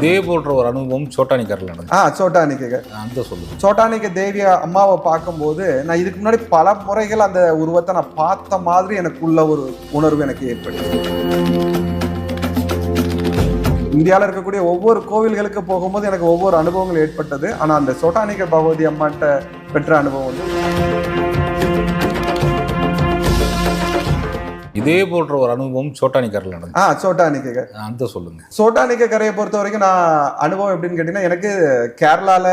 இதே போன்ற ஒரு அனுபவம் சோட்டானிக்கரில் நடந்தது ஆ சோட்டானிக்க அந்த சொல்லுங்க. சோட்டானிக்க தேவி அம்மாவை பார்க்கும்போது நான் இதுக்கு முன்னாடி பல முறைகள் அந்த உருவத்தை நான் பார்த்த மாதிரி எனக்குள்ள ஒரு உணர்வு எனக்கு ஏற்பட்டுச்சு. இந்தியாவில் இருக்கக்கூடிய ஒவ்வொரு கோவில்களுக்கு போகும்போது எனக்கு ஒவ்வொரு அனுபவங்கள் ஏற்பட்டது. ஆனால் அந்த சோட்டானிக்க பகவதி அம்மாட்ட பெற்ற அனுபவம் வந்து இதே போன்ற ஒரு அனுபவம் சோட்டானிக்கரில் நடந்தது. ஆ சோட்டானிக்க அந்த சொல்லுங்க. சோட்டானிக்க கரையை பொறுத்த வரைக்கும் நான் அனுபவம் எப்படின்னு கேட்டிங்கன்னா எனக்கு கேரளால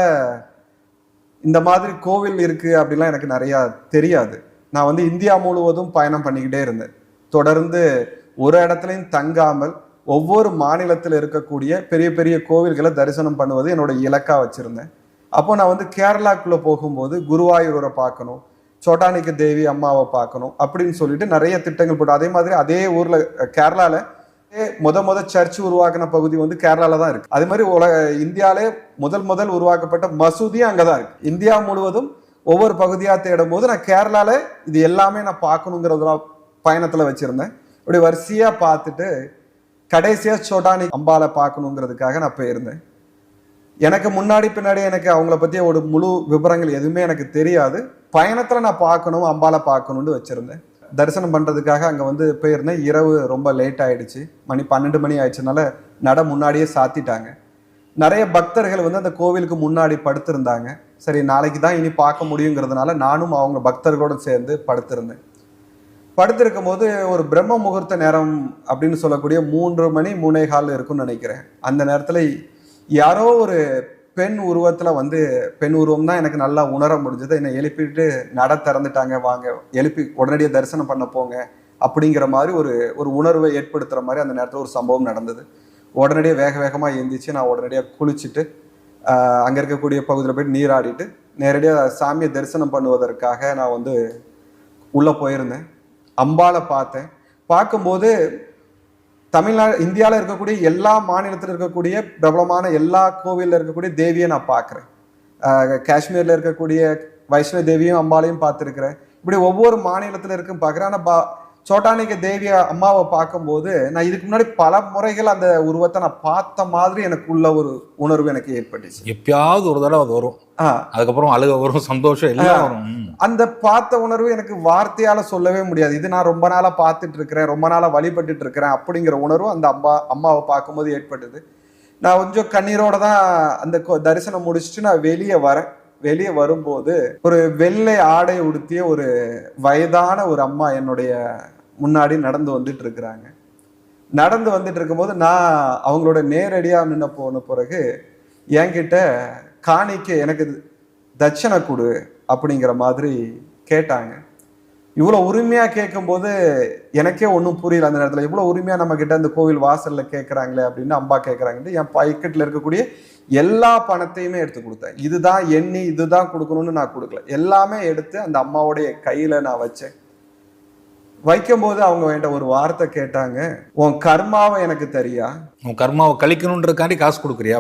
இந்த மாதிரி கோவில் இருக்கு அப்படிலாம் எனக்கு நிறையா தெரியாது. நான் வந்து இந்தியா முழுவதும் பயணம் பண்ணிக்கிட்டே இருந்தேன். தொடர்ந்து ஒரு இடத்துலையும் தங்காமல் ஒவ்வொரு மாநிலத்தில் இருக்கக்கூடிய பெரிய பெரிய கோவில்களை தரிசனம் பண்ணுவது என்னோட இலக்கா வச்சிருந்தேன். அப்போ நான் வந்து கேரளாக்குள்ள போகும்போது குருவாயூரை பார்க்கணும் சோட்டானிக்க தேவி அம்மாவை பார்க்கணும் அப்படின்னு சொல்லிட்டு நிறைய திட்டங்கள் போட்டு அதே மாதிரி அதே ஊர்ல கேரளாவில் கேரளால முத முத சர்ச் உருவாக்கின பகுதி வந்து கேரளால தான் இருக்கு. அதே மாதிரி உலக இந்தியாவிலே முதல் முதல் உருவாக்கப்பட்ட மசூதியும் அங்கதான் இருக்கு. இந்தியா முழுவதும் ஒவ்வொரு பகுதியா தேடும் போது நான் கேரளால இது எல்லாமே நான் பார்க்கணுங்கிறதுல பயணத்துல வச்சிருந்தேன். இப்படி வரிசையா பார்த்துட்டு கடைசியா சோட்டானி அம்பாவை பார்க்கணுங்கிறதுக்காக நான் போயிருந்தேன். எனக்கு முன்னாடி பின்னாடி எனக்கு அவங்கள பற்றி ஒரு முழு விவரங்கள் எதுவுமே எனக்கு தெரியாது. பயணத்தில் நான் பார்க்கணும் அம்பாலை பார்க்கணும்னு வச்சிருந்தேன். தரிசனம் பண்ணுறதுக்காக அங்கே வந்து போயிருந்தேன். இரவு ரொம்ப லேட் ஆகிடுச்சு மணி பன்னெண்டு மணி ஆயிடுச்சுனால நட முன்னாடியே சாத்திட்டாங்க. நிறைய பக்தர்கள் வந்து அந்த கோவிலுக்கு முன்னாடி படுத்திருந்தாங்க. சரி நாளைக்கு தான் இனி பார்க்க முடியுங்கிறதுனால நானும் அவங்க பக்தர்களோட சேர்ந்து படுத்திருந்தேன். படுத்திருக்கும் போது ஒரு பிரம்ம முகூர்த்த நேரம் அப்படின்னு சொல்லக்கூடிய மூன்று மணி மூணே கால் இருக்கும்னு நினைக்கிறேன். அந்த நேரத்தில் யாரோ ஒரு பெண் உருவத்தில் வந்து பெண் உருவம் தான் எனக்கு நல்லா உணர முடிஞ்சது. என்னை எழுப்பிட்டு நட திறந்துட்டாங்க வாங்க. எழுப்பி உடனடியாக தரிசனம் பண்ண போங்க அப்படிங்கிற மாதிரி ஒரு ஒரு உணர்வை ஏற்படுத்துகிற மாதிரி அந்த நேரத்தில் ஒரு சம்பவம் நடந்தது. உடனடியாக வேக வேகமாக எழுந்திரிச்சு நான் உடனடியாக குளிச்சுட்டு அங்கே இருக்கக்கூடிய பகுதியில் போயிட்டு நீராடிட்டு நேரடியாக சாமியை தரிசனம் பண்ணுவதற்காக நான் வந்து உள்ளே போயிருந்தேன். அம்பாவை பார்த்தேன். பார்க்கும்போது தமிழ்நாடு இந்தியாவில் இருக்கக்கூடிய எல்லா மாநிலத்தில் இருக்கக்கூடிய பிரபலமான எல்லா கோவிலில் இருக்கக்கூடிய தேவியை நான் பார்க்குறேன். காஷ்மீரில் இருக்கக்கூடிய வைஷ்ணவ தேவியும் அம்பாலையும் பார்த்துருக்குறேன். இப்படி ஒவ்வொரு மாநிலத்தில் இருக்கும் பார்க்குறேன். ஆனால் பா சோட்டானிக்க தேவி அம்மாவை பார்க்கும்போது நான் இதுக்கு முன்னாடி பல முறைகள் அந்த உருவத்தை நான் பார்த்த மாதிரி எனக்குள்ள ஒரு உணர்வு எனக்கு ஏற்பட்டுச்சு. எப்பயாவது ஒரு தடவை அது வரும். அதுக்கப்புறம் அழுக வரும் சந்தோஷம் எல்லாம் வரும். அந்த பார்த்த உணர்வு எனக்கு வார்த்தையால சொல்லவே முடியாது. இது நான் ரொம்ப நாளா பார்த்துட்டு இருக்கிறேன் ரொம்ப நாளா வழிபட்டுட்டு இருக்கிறேன் அப்படிங்கிற உணர்வு அந்த அம்மா அம்மாவை பார்க்கும்போது ஏற்பட்டது. நான் கொஞ்சம் கண்ணீரோட தான் அந்த தரிசனம் முடிச்சுட்டு நான் வெளியே வரேன். வெளியே வரும்போது ஒரு வெள்ளை ஆடை உடுத்திய ஒரு வயதான ஒரு அம்மா என்னுடைய முன்னாடி நடந்து வந்துட்டு இருக்கிறாங்க நடந்து வந்துட்டு இருக்கும்போது நான் அவங்களோட நேரடியாக நின்று போன பிறகு என்கிட்ட காணிக்க எனக்கு தட்சணை கொடு அப்படிங்கிற மாதிரி கேட்டாங்க. இவ்வளோ உரிமையாக கேட்கும்போது எனக்கே ஒன்றும் புரியல அந்த நேரத்தில். இவ்வளோ உரிமையாக நம்மக்கிட்ட அந்த கோவில் வாசலில் கேட்குறாங்களே அப்படின்னு அம்பா கேட்குறாங்கன்ட்டு என் பைக்கெட்டில் இருக்கக்கூடிய எல்லா பணத்தையுமே எடுத்து கொடுத்தேன். இதுதான் எண்ணி இதுதான் கொடுக்கணும்னு நான் கொடுக்கல. எல்லாமே எடுத்து அந்த அம்மாவுடைய கையில் நான் வச்சேன். வைக்கும்போது அவங்க என்கிட்ட ஒரு வார்த்தை கேட்டாங்க உன் கர்மாவை எனக்கு தெரியா உன் கர்மாவை கழிக்கணுன்றதுக்காண்டி காசு கொடுக்குறியா.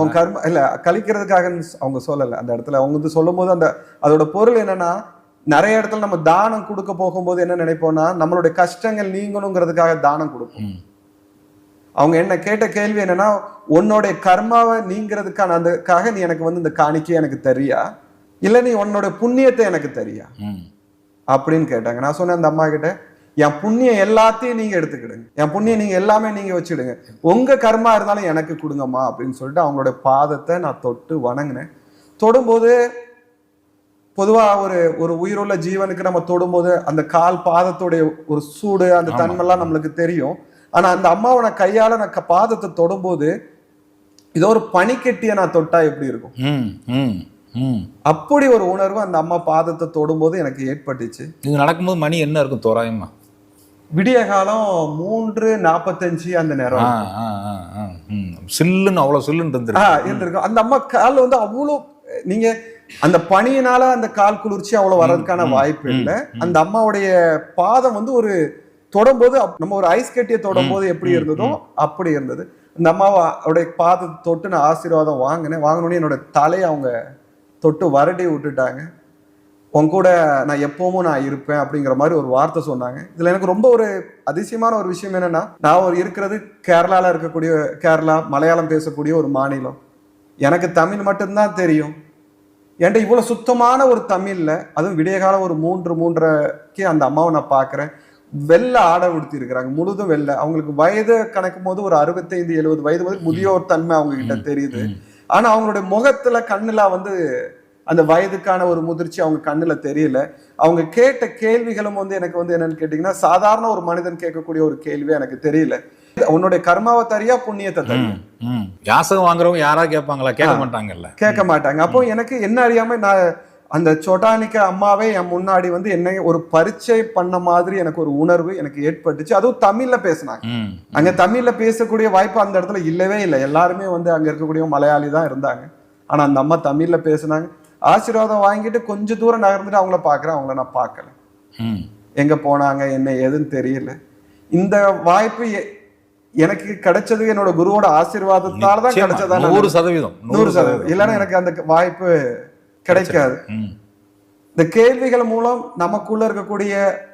உன் கர்ம இல்ல கழிக்கிறதுக்காக அவங்க சொல்லல அந்த இடத்துல அவங்க வந்து சொல்லும் போது அந்த அதோட பொருள் என்னன்னா நிறைய இடத்துல நம்ம தானம் கொடுக்க போகும்போது என்ன நினைப்போம்னா நம்மளுடைய கஷ்டங்கள் நீங்கணுங்கிறதுக்காக தானம் கொடுப்போம். அவங்க என்ன கேட்ட கேள்வி என்னன்னா உன்னுடைய கர்மாவை நீங்கிறதுக்கான அதுக்காக நீ எனக்கு வந்து இந்த காணிக்கை எனக்கு தெரியா இல்ல நீ உன்னோட புண்ணியத்தை எனக்கு தெரியா. அப்படின்னு கேட்டாங்க. நான் சொன்னேன் அந்த அம்மா கிட்ட என் புண்ணியம் எல்லாத்தையும் நீங்க எடுத்துக்கிடுங்க. என் புண்ணியம் நீங்க எல்லாமே நீங்க வச்சுடுங்க. உங்க கர்மா இருந்தாலும் எனக்கு கொடுங்கம்மா அப்படின்னு சொல்லிட்டு அவங்களோட பாதத்தை நான் தொட்டு வணங்கினேன். தொடும்போது பொதுவா ஒரு ஒரு உயிருள்ள ஜீவனுக்கு நம்ம தொடும்போது அந்த கால் பாதத்துடைய ஒரு சூடு அந்த. தன்மைலாம் நம்மளுக்கு தெரியும். ஆனா அந்த அம்மாவை நான் கையால நான் பாதத்தை தொடும்போது இதோ ஒரு பனிக்கட்டியை நான் தொட்டா எப்படி இருக்கும். அப்படி ஒரு உணர்வு அந்த அம்மா பாதத்தை தொடும்போது எனக்கு ஏற்பட்டுச்சு. இது நடக்கும்போது மணி என்ன இருக்கும் தோராயமா? விடிய காலம் மூன்று நாற்பத்தஞ்சு அந்த நேரம். சில்லுன்னு அவ்வளவு சில்லுன்னு இருந்திருக்கும். அந்த அம்மா கால் வந்து அவ்வளோ நீங்க அந்த பனியினால அந்த கால் குளிர்ச்சி அவ்வளவு வர்றதுக்கான வாய்ப்பு இல்லை. அந்த அம்மாவுடைய பாதம் வந்து ஒரு தொடும்போது நம்ம ஒரு ஐஸ் கட்டியை தொடும்போது எப்படி இருந்ததோ அப்படி இருந்தது. அந்த அம்மாவோடைய பாதத்தை தொட்டு நான் ஆசீர்வாதம் வாங்கினேன். வாங்கினோடனே என்னோட தலையை அவங்க தொட்டு வருடி விட்டுட்டாங்க. உன் கூட நான் எப்பவும் நான் இருப்பேன் அப்படிங்கிற மாதிரி ஒரு வார்த்தை சொன்னாங்க. இதுல எனக்கு ரொம்ப ஒரு அதிசயமான ஒரு விஷயம் என்னன்னா நான் ஒரு இருக்கிறது கேரளால இருக்கக்கூடிய கேரளா மலையாளம் பேசக்கூடிய ஒரு மாநிலம். எனக்கு தமிழ் மட்டும்தான் தெரியும். என்கிட்ட இவ்வளவு சுத்தமான ஒரு தமிழ்ல அதுவும் விடிய காலம் ஒரு மூன்று மூன்றரைக்கு அந்த அம்மாவை நான் பார்க்கிறேன் வெள்ளை ஆடை உடுத்தி இருக்கிறாங்க முழுதும் வெள்ளை. அவங்களுக்கு வயது கணக்கும் போது ஒரு அறுபத்தைந்து எழுபது வயது முதல் முதியோர் தன்மை அவங்க கிட்ட தெரியுது. ஆனா அவங்களுடைய முகத்துல கண்ணுல வந்து அந்த வயதுக்கான ஒரு முதிர்ச்சி அவங்க கண்ணுல தெரியல. அவங்க கேட்ட கேள்விகளும் வந்து எனக்கு வந்து என்னன்னு கேட்டீங்கன்னா சாதாரண ஒரு மனிதன் கேட்கக்கூடிய ஒரு கேள்வி எனக்கு தெரியல. உன்னுடைய கர்மாவை தரியா புண்ணியத்தை தரியா ம், ம். யாசகம் வாங்குறவங்க யாரா கேட்பாங்களா? கேட்க மாட்டாங்கல்ல. கேட்க மாட்டாங்க. அப்போ எனக்கு என்ன அறியாம நான் அந்த சொட்டானிக்க அம்மாவே என் முன்னாடி வந்து என்னை ஒரு பரீட்சை பண்ண மாதிரி எனக்கு ஒரு உணர்வு எனக்கு ஏற்பட்டுச்சு. அதுவும் தமிழ்ல பேசினாங்க. அங்க தமிழ்ல பேசக்கூடிய வாய்ப்பு அந்த இடத்துல இல்லவே இல்லை. எல்லாருமே வந்து அங்க இருக்கக்கூடிய மலையாளி தான் இருந்தாங்க. ஆனா அந்த அம்மா தமிழ்ல பேசுனாங்க. ஆசீர்வாதம் வாங்கிட்டு கொஞ்ச தூரம் நகர்ந்துட்டு அவங்கள பாக்குறேன். அவங்கள நான் பார்க்கல. எங்க போனாங்க என்ன ஏதுன்னு தெரியல. இந்த வாய்ப்பு எனக்கு கிடைச்சது என்னோட குருவோட ஆசீர்வாதத்தால தான். கிடைச்சதா நூறு சதவீதம். நூறு சதவீதம். இல்லைன்னா எனக்கு அந்த வாய்ப்பு கிடைக்காது. இந்த கேள்விகள் மூலம் நமக்குள்ள இருக்கக்கூடிய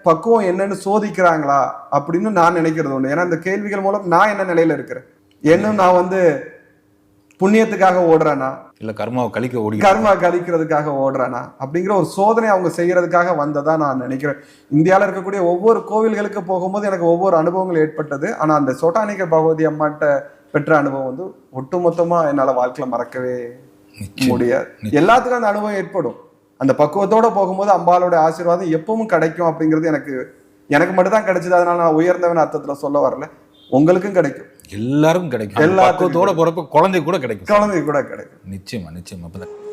பக்குவம் என்னன்னு சோதிக்கிறாங்களா அப்படின்னு நான் நினைக்கிறது உண்டு. ஏன்னா இந்த கேள்விகள் மூலம் நான் என்ன நிலையில இருக்கிறேன்? என்ன நான் வந்து புண்ணியத்துக்காக ஓடுறேனா? இல்ல கர்மாவை கழிக்க ஓடி கர்மா கழிக்கிறதுக்காக ஓடுறேனா? அப்படிங்கிற ஒரு சோதனை அவங்க செய்யறதுக்காக வந்ததா நான் நினைக்கிறேன். இந்தியாவில் இருக்கக்கூடிய ஒவ்வொரு கோவில்களுக்கு போகும்போது எனக்கு ஒவ்வொரு அனுபவங்கள் ஏற்பட்டது. ஆனா அந்த சோட்டானிக்க பகவதி அம்மாட்ட பெற்ற அனுபவம் வந்து ஒட்டுமொத்தமா என்னால வாழ்க்கையில மறக்கவே. முடியாது. எல்லாத்துக்கும் அந்த அனுபவம் ஏற்படும். அந்த பக்குவத்தோட போகும்போது அம்பாலோட ஆசீர்வாதம் எப்பவும் கிடைக்கும் அப்படிங்கிறது எனக்கு எனக்கு மட்டும் தான் கிடைச்சது. அதனால நான் உயர்ந்தவன் அர்த்தத்துல சொல்ல வரல. உங்களுக்கும் கிடைக்கும். எல்லாருக்கும் கிடைக்கும். பக்குவத்தோட பிறப்பு குழந்தை கூட கிடைக்கும். குழந்தைக்கு கூட கிடைக்கும். நிச்சயமா நிச்சயமா.